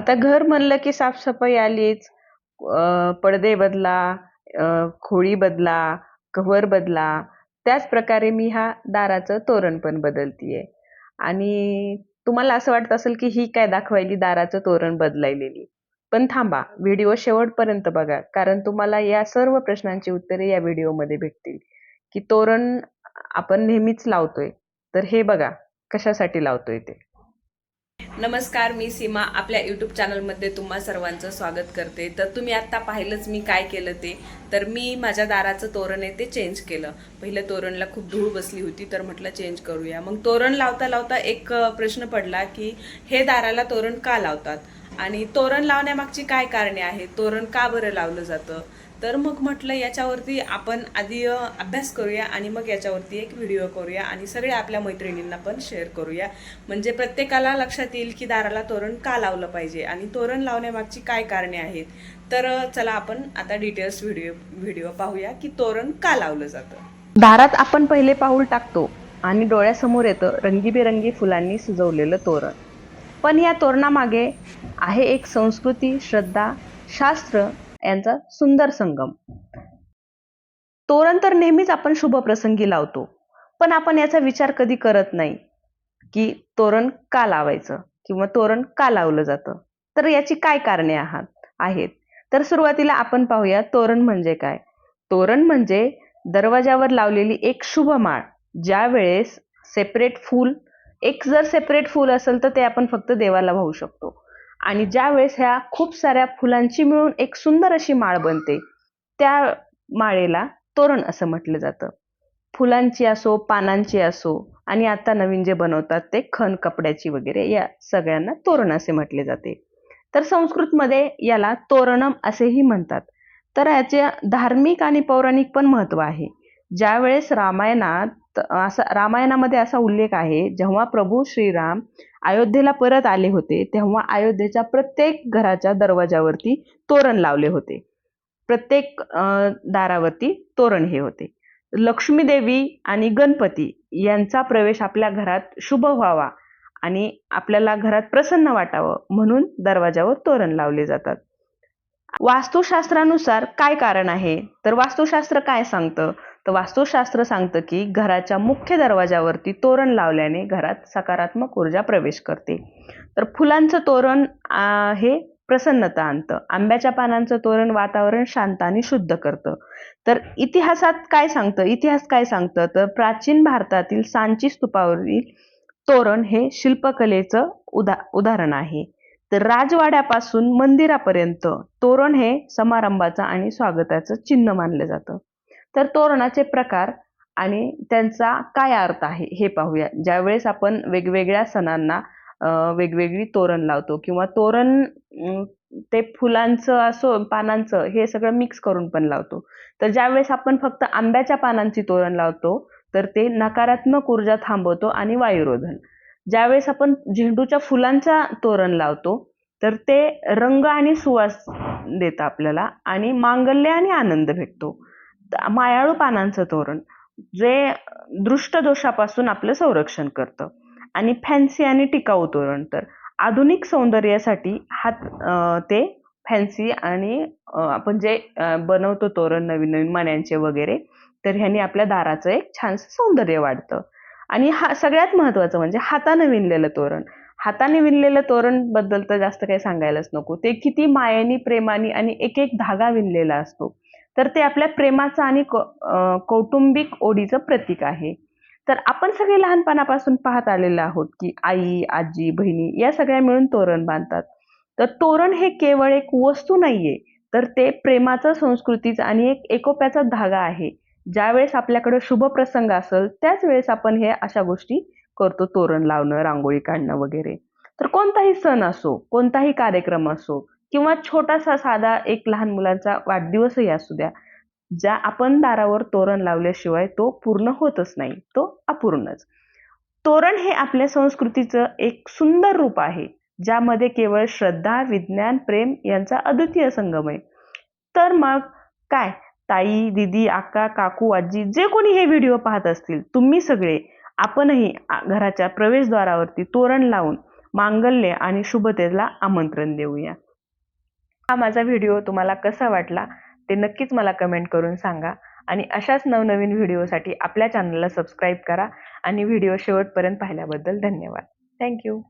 आता घर म्हणलं की साफसफाई आलीच. पडदे बदला खोळी बदला कव्हर बदला. त्याच प्रकारे मी हा दाराचं तोरण पण बदलतीये. आणि तुम्हाला असं वाटत असेल की ही काय दाखवायली दाराचं तोरण बदलायलेली. पण थांबा व्हिडिओ शेवटपर्यंत बघा. कारण तुम्हाला या सर्व प्रश्नांची उत्तरे या व्हिडिओमध्ये भेटतील. की तोरण आपण नेहमीच लावतोय. तर हे बघा कशासाठी लावतोय ते. नमस्कार मी सीमा. आपल्या यूट्यूब चॅनलमध्ये तुम्हा सर्वांचं स्वागत करते. तर तुम्ही आत्ता पाहिलंच मी काय केलं ते. तर मी माझ्या दाराचं तोरण आहे ते चेंज केलं. पहिलं तोरणला खूप धूळ बसली होती तर म्हटलं चेंज करूया. मग तोरण लावता लावता एक प्रश्न पडला की हे दाराला तोरण का लावतात? आणि तोरण लावण्यामागची काय कारणे आहेत? तोरण का बरं लावलं जातं? तर मग म्हटलं याच्यावरती आपण आधी अभ्यास करूया आणि मग याच्यावरती एक व्हिडिओ करूया आणि सगळ्या आपल्या मैत्रिणींना पण शेअर करूया. म्हणजे प्रत्येकाला लक्षात येईल की दाराला तोरण का लावलं पाहिजे आणि तोरण लावण्यामागची काय कारणे आहेत? तर चला आपण आता डिटेल्स व्हिडिओ व्हिडिओ पाहूया की तोरण का लावलं जातं. दारात आपण पहिले पाऊल टाकतो आणि डोळ्यासमोर येतं रंगीबेरंगी फुलांनी सजवलेलं तोरण. पण या तोरणामागे आहे एक संस्कृती श्रद्धा शास्त्र यांचा सुंदर संगम. तोरण तर नेहमीच आपण शुभ प्रसंगी लावतो पण आपण याचा विचार कधी करत नाही की तोरण का लावायचं किंवा तोरण का लावलं जातं? तर याची काय कारणे आहात? आहेत. तर सुरुवातीला आपण पाहूया तोरण म्हणजे काय? तोरण म्हणजे दरवाजावर लावलेली एक शुभ माळ ज्या वेळेस सेपरेट फूल एक जर सेपरेट फूल असेल तर ते आपण फक्त देवाला वाहू शकतो. आणि ज्या वेळेस ह्या खूप साऱ्या फुलांची मिळून एक सुंदर अशी माळ बनते त्या माळेला तोरण असं म्हटलं जातं. फुलांची असो पानांची असो आणि आता नवीन जे बनवतात ते खण कपड्याची वगैरे या सगळ्यांना तोरण असे म्हटले जाते. तर संस्कृतमध्ये याला तोरणम असेही म्हणतात. तर याचे धार्मिक आणि पौराणिक पण महत्त्व आहे. ज्यावेळेस रामायणात असा रामायणामध्ये असा उल्लेख आहे जेव्हा प्रभू श्रीराम अयोध्येला परत आले होते तेव्हा अयोध्येच्या प्रत्येक घराच्या दरवाजावरती तोरण लावले होते. प्रत्येक दारावरती तोरण हे होते. लक्ष्मी देवी आणि गणपती यांचा प्रवेश आपल्या घरात शुभ व्हावा आणि आपल्याला घरात प्रसन्न वाटावं म्हणून दरवाजावर तोरण लावले जातात. वास्तुशास्त्रानुसार काय कारण आहे? तर वास्तुशास्त्र काय सांगतं? तर वास्तुशास्त्र सांगतं की घराच्या मुख्य दरवाजावरती तोरण लावल्याने घरात सकारात्मक ऊर्जा प्रवेश करते. तर फुलांचं तोरण हे प्रसन्नता आणतं. आंब्याच्या पानांचं तोरण वातावरण शांत आणि शुद्ध करतं. तर इतिहासात काय सांगतं? इतिहास काय सांगतं? तर प्राचीन भारतातील सांची स्तूपावरील तोरण हे शिल्पकलेचं उदा उदाहरण आहे. तर राजवाड्यापासून मंदिरापर्यंत तोरण हे समारंभाचं आणि स्वागताचं चिन्ह मानलं जातं. तर तोरणाचे प्रकार आणि त्यांचा काय अर्थ आहे हे पाहूया. ज्यावेळेस आपण वेगवेगळ्या सणांना वेगवेगळी तोरण लावतो किंवा तोरण ते फुलांचं असो पानांचं हे सगळं मिक्स करून पण लावतो. तर ज्यावेळेस आपण फक्त आंब्याच्या पानांची तोरण लावतो तर ते नकारात्मक ऊर्जा थांबवतो आणि वायुरोधन. ज्यावेळेस आपण झेंडूच्या फुलांचा तोरण लावतो तर ते रंग आणि सुवास देतं आपल्याला आणि मांगल्य आणि आनंद भेटतो. मायाळू पानांचं तोरण जे दृष्ट दोषापासून आपलं संरक्षण करतं. आणि फॅन्सी आणि टिकाऊ तोरण तर आधुनिक सौंदर्यासाठी हात ते फॅन्सी आणि आपण जे बनवतो तोरण नवीन नवीन मण्यांचे वगैरे तर ह्यांनी आपल्या दाराचं एक छानसं सौंदर्य वाढतं. आणि हा सगळ्यात महत्त्वाचं म्हणजे हाताने विणलेलं तोरण. हाताने विणलेलं तोरणबद्दल तर जास्त काही सांगायलाच नको. ते किती मायेनी प्रेमानी आणि एक एक धागा विणलेला असतो. तर ते आपल्या प्रेमाचं आणि कौटुंबिक ओढीचं प्रतीक आहे. तर आपण सगळे लहानपणापासून पाहत आलेलो आहोत की आई आजी बहिणी या सगळ्या मिळून तोरण बांधतात. तर तोरण हे केवळ एक वस्तू नाहीये तर ते प्रेमाचं संस्कृतीचं आणि एक एकोप्याचा धागा आहे. ज्यावेळेस आपल्याकडे शुभ प्रसंग असेल त्याच वेळेस आपण हे अशा गोष्टी करतो तोरण लावणं रांगोळी काढणं वगैरे. तर कोणताही सण असो कोणताही कार्यक्रम असो किंवा छोटासा साधा एक लहान मुलांचा वाढदिवसही असू द्या ज्या आपण दारावर तोरण लावल्याशिवाय तो पूर्ण होतच नाही तो अपूर्णच. तोरण हे आपल्या संस्कृतीचं एक सुंदर रूप आहे ज्यामध्ये केवळ श्रद्धा विज्ञान प्रेम यांचा अद्वितीय संगम आहे. तर मग काय? ताई दिदी आका काकू आजी जे कोणी हे व्हिडिओ पाहत असतील तुम्ही सगळे आपणही घराच्या प्रवेशद्वारावरती तोरण लावून मांगल्य आणि शुभतेला आमंत्रण देऊया. हा माझा व्हिडिओ तुम्हाला कसा वाटला ते नक्कीच मला कमेंट करून सांगा. आणि अशाच नवनवीन व्हिडिओसाठी आपल्या चॅनलला सबस्क्राईब करा. आणि व्हिडिओ शेवटपर्यंत पाहिल्याबद्दल धन्यवाद. थँक्यू